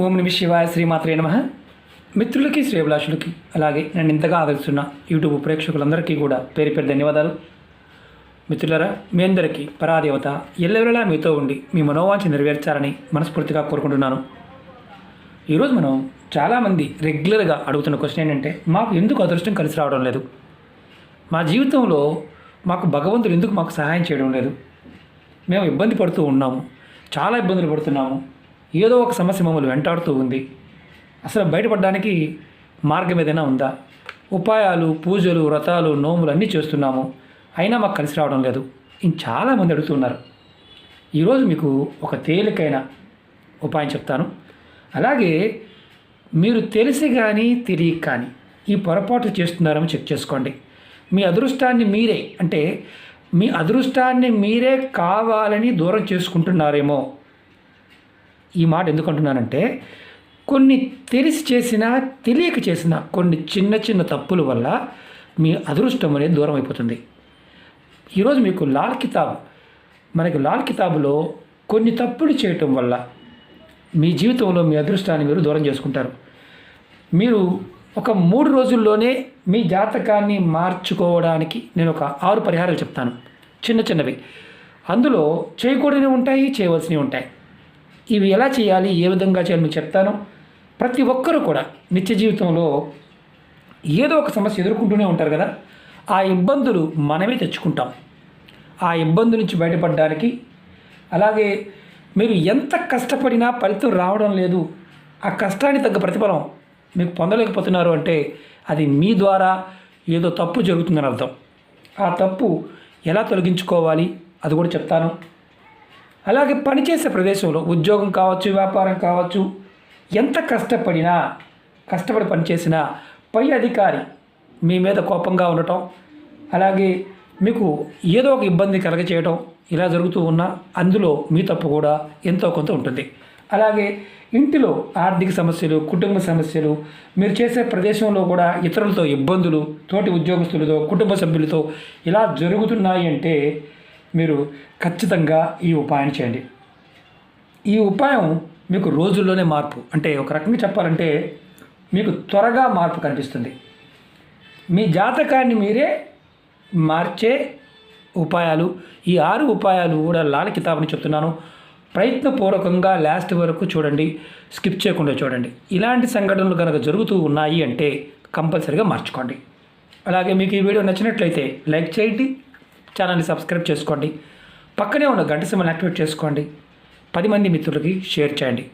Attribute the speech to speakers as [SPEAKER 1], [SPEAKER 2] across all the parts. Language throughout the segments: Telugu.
[SPEAKER 1] ఓం నిమి శివాయ శ్రీమాత్రే నమ. మిత్రులకి శ్రేభిలాషులకి అలాగే నన్ను ఇంతగా ఆదరిస్తున్న యూట్యూబ్ ప్రేక్షకులందరికీ కూడా పేరు పేరు ధన్యవాదాలు. మిత్రులరా మీ అందరికీ పరాదేవత ఎల్లవెల్లలా మీతో ఉండి మీ మనోవాంఛ నెరవేర్చాలని మనస్ఫూర్తిగా కోరుకుంటున్నాను. ఈరోజు మనం చాలామంది రెగ్యులర్గా అడుగుతున్న క్వశ్చన్ ఏంటంటే మాకు ఎందుకు అదృష్టం కలిసి రావడం లేదు? మా జీవితంలో మాకు భగవంతుడు ఎందుకు మాకు సహాయం చేయడం లేదు? మేము ఇబ్బంది పడుతూ ఉన్నాము చాలా ఇబ్బందులు పడుతున్నాము ఏదో ఒక సమస్య మమ్మల్ని వెంటాడుతూ ఉంది. అసలు బయటపడడానికి మార్గం ఏదైనా ఉందా? ఉపాయాలు పూజలు వ్రతాలు నోములు అన్నీ చేస్తున్నాము. అయినా మాకు కలిసి రావడం లేదు. ఇంక చాలామంది అడుగుతున్నారు. ఈరోజు మీకు ఒక తేలికైన ఉపాయం చెప్తాను. అలాగే మీరు తెలిసి కానీ తెలియక కానీ ఈ పొరపాటు చేస్తున్నారని చెక్ చేసుకోండి. మీ అదృష్టాన్ని మీరే అంటే మీ అదృష్టాన్ని మీరే కావాలని దూరం చేసుకుంటున్నారేమో. ఈ మాట ఎందుకు అంటున్నానంటే కొన్ని తెలిసి చేసిన తెలియక చేసిన కొన్ని చిన్న చిన్న తప్పుల వల్ల మీ అదృష్టం అనేది దూరం అయిపోతుంది. ఈరోజు మీకు లాల్ కితాబ్ మనకి లాల్ కితాబులో కొన్ని తప్పులు చేయటం వల్ల మీ జీవితంలో మీ అదృష్టాన్ని మీరు దూరం చేసుకుంటారు. మీరు ఒక మూడు రోజుల్లోనే మీ జాతకాన్ని మార్చుకోవడానికి నేను ఒక ఆరు పరిహారాలు చెప్తాను. చిన్న చిన్నవి. అందులో చేయకూడనివి ఉంటాయి చేయవలసినవి ఉంటాయి. ఇవి ఎలా చేయాలి? ఏ విధంగా చేయాలి? మీకు చెప్తాను. ప్రతి ఒక్కరూ కూడా నిత్య జీవితంలో ఏదో ఒక సమస్య ఎదుర్కొంటూనే ఉంటారు కదా? ఆ ఇబ్బందులు మనమే తెచ్చుకుంటాం. ఆ ఇబ్బంది నుంచి బయటపడడానికి. అలాగే మీరు ఎంత కష్టపడినా ఫలితం రావడం లేదు. ఆ కష్టానికి తగ్గ ప్రతిఫలం మీకు పొందలేకపోతున్నారు అంటే అది మీ ద్వారా ఏదో తప్పు జరుగుతుందని అర్థం. ఆ తప్పు ఎలా తొలగించుకోవాలి? అది కూడా చెప్తాను. అలాగే పనిచేసే ప్రదేశంలో ఉద్యోగం కావచ్చు వ్యాపారం కావచ్చు ఎంత కష్టపడినా కష్టపడి పనిచేసినా పై అధికారి మీ మీద కోపంగా ఉండటం అలాగే మీకు ఏదో ఒక ఇబ్బంది కలగచేయటం ఇలా జరుగుతూ ఉన్నా అందులో మీ తప్పు కూడా ఎంతో కొంత ఉంటుంది. అలాగే ఇంటిలో ఆర్థిక సమస్యలు కుటుంబ సమస్యలు మీరు చేసే ప్రదేశంలో కూడా ఇతరులతో ఇబ్బందులు తోటి ఉద్యోగస్తులతో కుటుంబ సభ్యులతో ఇలా జరుగుతున్నాయి అంటే మీరు ఖచ్చితంగా ఈ ఉపాయం చేయండి. ఈ ఉపాయం మీకు రోజుల్లోనే మార్పు. అంటే ఒక రకంగా చెప్పాలంటే మీకు త్వరగా మార్పు కనిపిస్తుంది. మీ జాతకాన్ని మీరే మార్చే ఉపాయాలు ఈ ఆరు ఉపాయాలు కూడా లాల కితాబుని చెప్తున్నాను. ప్రయత్నపూర్వకంగా లాస్ట్ వరకు చూడండి స్కిప్ చేయకుండా చూడండి. ఇలాంటి సంఘటనలు కనుక జరుగుతూ ఉన్నాయి అంటే కంపల్సరీగా మార్చుకోండి. అలాగే మీకు ఈ వీడియో నచ్చినట్లయితే లైక్ చేయండి ఛానల్ని సబ్స్క్రైబ్ చేసుకోండి. పక్కనే ఉన్న గంట సిమ్మని యాక్టివేట్ చేసుకోండి. పది మంది మిత్రులకి షేర్ చేయండి.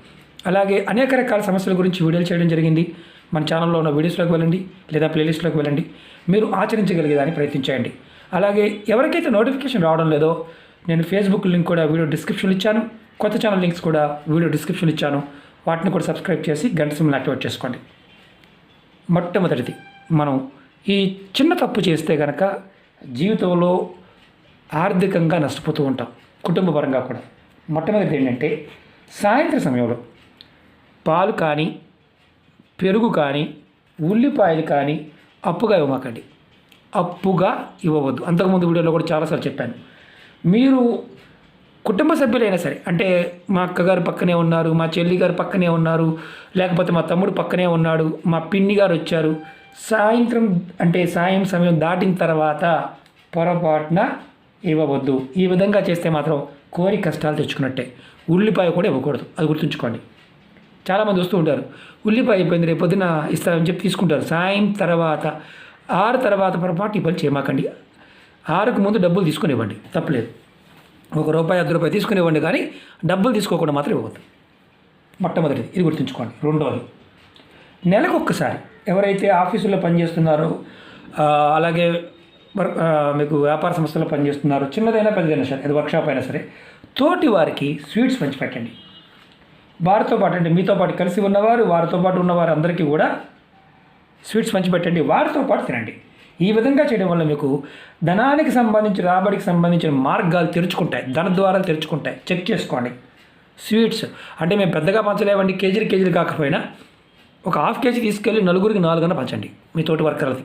[SPEAKER 1] అలాగే అనేక రకాల సమస్యల గురించి వీడియోలు చేయడం జరిగింది. మన ఛానల్లో ఉన్న వీడియోస్లోకి వెళ్ళండి లేదా ప్లేలిస్ట్లోకి వెళ్ళండి. మీరు ఆచరించగలిగేదాన్ని ప్రయత్నించండి. అలాగే ఎవరికైతే నోటిఫికేషన్ రావడం లేదో నేను ఫేస్బుక్ లింక్ కూడా వీడియో డిస్క్రిప్షన్ ఇచ్చాను. కొత్త ఛానల్ లింక్స్ కూడా వీడియో డిస్క్రిప్షన్ ఇచ్చాను. వాటిని కూడా సబ్స్క్రైబ్ చేసి గంట సింబల్ యాక్టివేట్ చేసుకోండి. మొట్టమొదటిది మనం ఈ చిన్న తప్పు చేస్తే కనుక జీవితంలో ఆర్థికంగా నష్టపోతూ ఉంటాం కుటుంబ పరంగా కూడా. మొట్టమొదటిది ఏంటంటే సాయంత్రం సమయంలో పాలు కానీ పెరుగు కానీ ఉల్లిపాయలు కానీ అప్పుగా ఇవ్వమాకండి. అప్పుగా ఇవ్వవద్దు. అంతకుముందు వీడియోలో కూడా చాలాసార్లు చెప్పాను. మీరు కుటుంబ సభ్యులైనా సరే అంటే మా అక్కగారు పక్కనే ఉన్నారు మా చెల్లి గారు పక్కనే ఉన్నారు లేకపోతే మా తమ్ముడు పక్కనే ఉన్నాడు మా పిన్ని గారు వచ్చారు సాయంత్రం అంటే సాయం సమయం దాటిన తర్వాత పొరపాటున ఇవ్వవద్దు. ఈ విధంగా చేస్తే మాత్రం కోరి కష్టాలు తెచ్చుకున్నట్టే. ఉల్లిపాయ కూడా ఇవ్వకూడదు. అది గుర్తుంచుకోండి. చాలామంది వస్తూ ఉంటారు. ఉల్లిపాయ అయిపోయింది రేపు పొద్దున ఇస్తారని చెప్పి తీసుకుంటారు. సాయం తర్వాత ఆరు తర్వాత పొరపాటు ఈ పని చేయమాకండి. ఆరుకు ముందు డబ్బులు తీసుకునివ్వండి తప్పలేదు. ఒక రూపాయి అర్ధ రూపాయి తీసుకునివ్వండి కానీ డబ్బులు తీసుకోకుండా మాత్రం ఇవ్వద్దు మొట్టమొదటిది. ఇది గుర్తుంచుకోండి. రెండోది. నెలకు ఒక్కసారి ఎవరైతే ఆఫీసులో పనిచేస్తున్నారో అలాగే మీకు వ్యాపార సంస్థలో పనిచేస్తున్నారు చిన్నదైనా పెద్దదైనా సరే అది వర్క్షాప్ అయినా సరే తోటి వారికి స్వీట్స్ పంచిపెట్టండి వారితో పాటు అంటే మీతో పాటు కలిసి ఉన్నవారు వారితో పాటు ఉన్నవారు అందరికీ కూడా స్వీట్స్ పంచిపెట్టండి వారితో పాటు తినండి. ఈ విధంగా చేయడం వల్ల మీకు ధనానికి సంబంధించి రాబడికి సంబంధించిన మార్గాలు తెరుచుకుంటాయి ధన ద్వారాలు తెరుచుకుంటాయి. చెక్ చేసుకోండి. స్వీట్స్ అంటే మేము పెద్దగా పంచలేవండి కేజీలు కేజీలు కాకపోయినా ఒక హాఫ్ కేజీ తీసుకెళ్ళి నలుగురికి నాలుగన్నా పంచండి. మీ తోటి వర్కర్లకి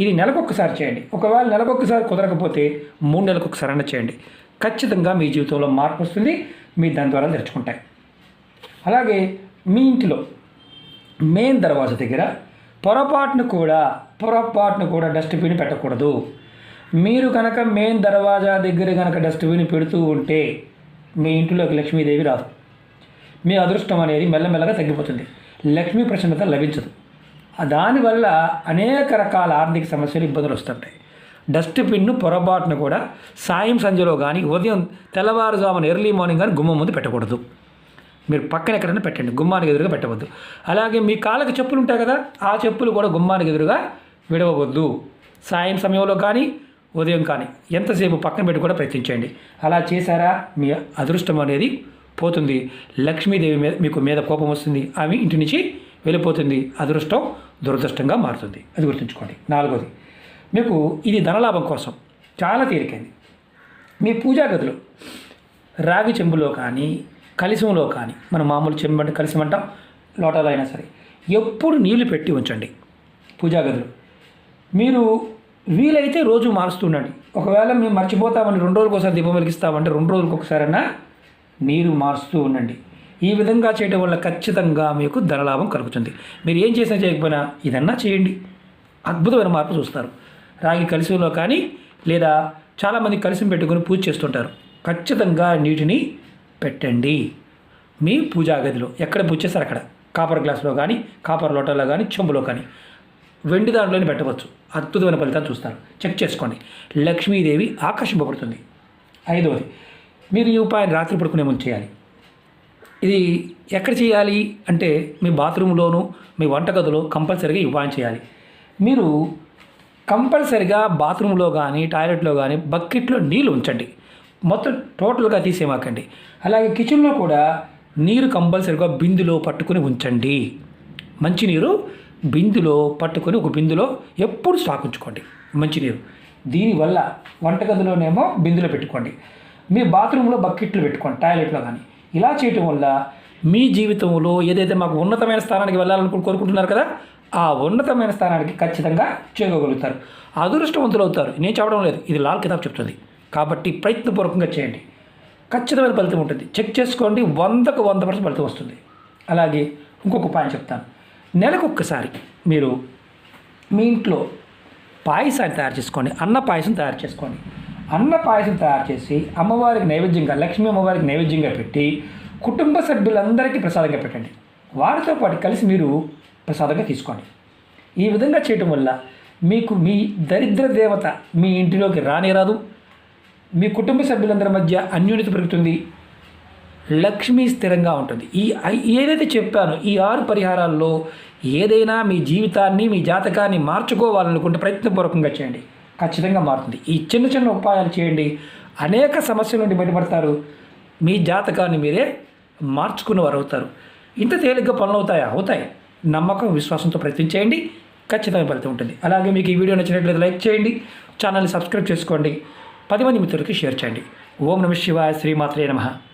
[SPEAKER 1] ఇది నెలకొకసారి చేయండి. ఒకవేళ నెలకొకసారి కుదరకపోతే మూడు నెలలకు ఒకసారి చేయండి. ఖచ్చితంగా మీ జీవితంలో మార్పు వస్తుంది. మీ దాని ద్వారా తెరుచుకుంటాయి అలాగే మీ ఇంటిలో మెయిన్ దర్వాజా దగ్గర పొరపాటును కూడా పొరపాటును కూడా డస్ట్బిన్ పెట్టకూడదు. మీరు కనుక మెయిన్ దర్వాజా దగ్గర కనుక డస్ట్బిన్ పెడుతూ ఉంటే మీ ఇంటిలోకి లక్ష్మీదేవి రాదు. మీ అదృష్టం అనేది మెల్లమెల్లగా తగ్గిపోతుంది. లక్ష్మీ ప్రసన్నత లభించదు. దానివల్ల అనేక రకాల ఆర్థిక సమస్యలు ఇబ్బందులు వస్తుంటాయి. డస్ట్బిన్ను పొరపాటును కూడా సాయం సంధ్యలో కానీ ఉదయం తెల్లవారుజామున ఎర్లీ మార్నింగ్ కానీ గుమ్మం ముందు పెట్టకూడదు. మీరు పక్కన ఎక్కడైనా పెట్టండి గుమ్మానికి ఎదురుగా పెట్టవద్దు. అలాగే మీ కాళ్ళకి చెప్పులు ఉంటాయి కదా ఆ చెప్పులు కూడా గుమ్మానికి ఎదురుగా విడవవద్దు. సాయం సమయంలో కానీ ఉదయం కానీ ఎంతసేపు పక్కన పెట్టి కూడా ప్రయత్నించండి. అలా చేశారా మీ అదృష్టం అనేది పోతుంది. లక్ష్మీదేవి మీద మీకు మీద కోపం వస్తుంది. ఆమె ఇంటి నుంచి వెళ్ళిపోతుంది. అదృష్టం దురదృష్టంగా మారుతుంది. అది గుర్తుంచుకోండి. నాలుగోది మీకు ఇది ధనలాభం కోసం చాలా తేలికైంది. మీ పూజా గదిలో రాగి చెంబులో కానీ కలిసంలో కానీ మన మామూలు చెంబు అంటే కలిసం అంటాం లోటాలు అయినా సరే ఎప్పుడు నీళ్ళు పెట్టి ఉంచండి పూజా గదిలో. మీరు వీలైతే రోజు మారుస్తూ ఉండండి. ఒకవేళ మేము మర్చిపోతామని రెండు రోజులకు ఒకసారి దీపం వెలిగిస్తామంటే రెండు రోజులకు ఒకసారైనా నీరు మారుస్తూ ఉండండి. ఈ విధంగా చేయడం వల్ల ఖచ్చితంగా మీకు ధనలాభం కలుగుతుంది. మీరు ఏం చేసినా చేయకపోయినా ఇదన్నా చేయండి. అద్భుతమైన మార్పు చూస్తారు. రాగి కలిసిలో కానీ లేదా చాలామంది కలిసి పెట్టుకొని పూజ చేస్తుంటారు. ఖచ్చితంగా నీటిని పెట్టండి. మీ పూజా గదిలో ఎక్కడ పూజ చేస్తారు అక్కడ? కాపర్ గ్లాస్లో కానీ కాపర్ లోటల్లో కానీ చెంబులో కానీ. వెండి దాంట్లోనే పెట్టవచ్చు. అద్భుతమైన ఫలితాలు చూస్తారు. చెక్ చేసుకోండి. లక్ష్మీదేవి ఆకర్షింపబడుతుంది. ఐదవది మీరు ఈ ఉపాయాన్ని రాత్రి పడుకునే ముందు చేయాలి. ఇది ఎక్కడ చేయాలి అంటే మీ బాత్రూంలోను మీ వంటగదిలో కంపల్సరీగా ఈ చేయాలి. మీరు కంపల్సరిగా బాత్రూంలో కానీ టాయిలెట్లో కానీ బకెట్లో నీళ్ళు ఉంచండి. మొత్తం టోటల్గా తీసేమాకండి అలాగే కిచెన్లో కూడా నీరు కంపల్సరిగా బిందులో పట్టుకుని ఉంచండి. మంచినీరు బిందులో పట్టుకొని ఒక బిందులో ఎప్పుడు స్టాక్ ఉంచుకోండి. మంచినీరు. దీనివల్ల వంటగదిలోనేమో బిందులో పెట్టుకోండి. మీ బాత్రూంలో బకెట్లు పెట్టుకోండి టాయిలెట్లో కానీ ఇలా చేయటం వల్ల మీ జీవితంలో ఏదైతే మాకు ఉన్నతమైన స్థానానికి వెళ్ళాలనుకుని కోరుకుంటున్నారు కదా ఆ ఉన్నతమైన స్థానానికి ఖచ్చితంగా చేరుకోగలుగుతారు. అదృష్టవంతులు అవుతారు. నేను చెప్పడం లేదు. ఇది లాల్ కితాబ్ చెప్తుంది. కాబట్టి ప్రయత్నపూర్వకంగా చేయండి. ఖచ్చితమైన ఫలితం ఉంటుంది. చెక్ చేసుకోండి. వందకు వంద పర్సెంట్ ఫలితం వస్తుంది. అలాగే ఇంకొక పాయింట్ చెప్తాను. నెలకు ఒక్కసారి మీరు మీ ఇంట్లో పాయసాన్ని తయారు చేసుకోండి. అన్న పాయసం తయారు చేసుకోండి. అన్న పాయసం తయారు చేసి అమ్మవారికి నైవేద్యంగా లక్ష్మీ అమ్మవారికి నైవేద్యంగా పెట్టి కుటుంబ సభ్యులందరికీ ప్రసాదంగా పెట్టండి. వారితో పాటు కలిసి మీరు ప్రసాదంగా తీసుకోండి. ఈ విధంగా చేయటం వల్ల మీకు మీ దరిద్ర దేవత మీ ఇంటిలోకి రానేరాదు. మీ కుటుంబ సభ్యులందరి మధ్య అన్యూన్యత పెరుగుతుంది. లక్ష్మి స్థిరంగా ఉంటుంది. ఈ ఐ- ఏదైతే చెప్పానో ఈ ఆరు పరిహారాల్లో ఏదైనా మీ జీవితాన్ని మీ జాతకాన్ని మార్చుకోవాలనుకుంటే ప్రయత్నపూర్వకంగా చేయండి. ఖచ్చితంగా మారుతుంది. ఈ చిన్న చిన్న ఉపాయాలు చేయండి. అనేక సమస్యల నుండి బయటపడతారు. మీ జాతకాన్ని మీరే మార్చుకునేవారు అవుతారు ఇంత తేలిగ్గా పనులు అవుతాయా. అవుతాయి నమ్మకం విశ్వాసంతో ప్రయత్నం చేయండి. ఖచ్చితంగా ఫలితం ఉంటుంది. అలాగే మీకు ఈ వీడియో నచ్చినట్లయితే లైక్ చేయండి. ఛానల్ని సబ్స్క్రైబ్ చేసుకోండి. పది మంది మిత్రులకి షేర్ చేయండి. ఓం నమ శివాయ శ్రీమాత్రే నమః.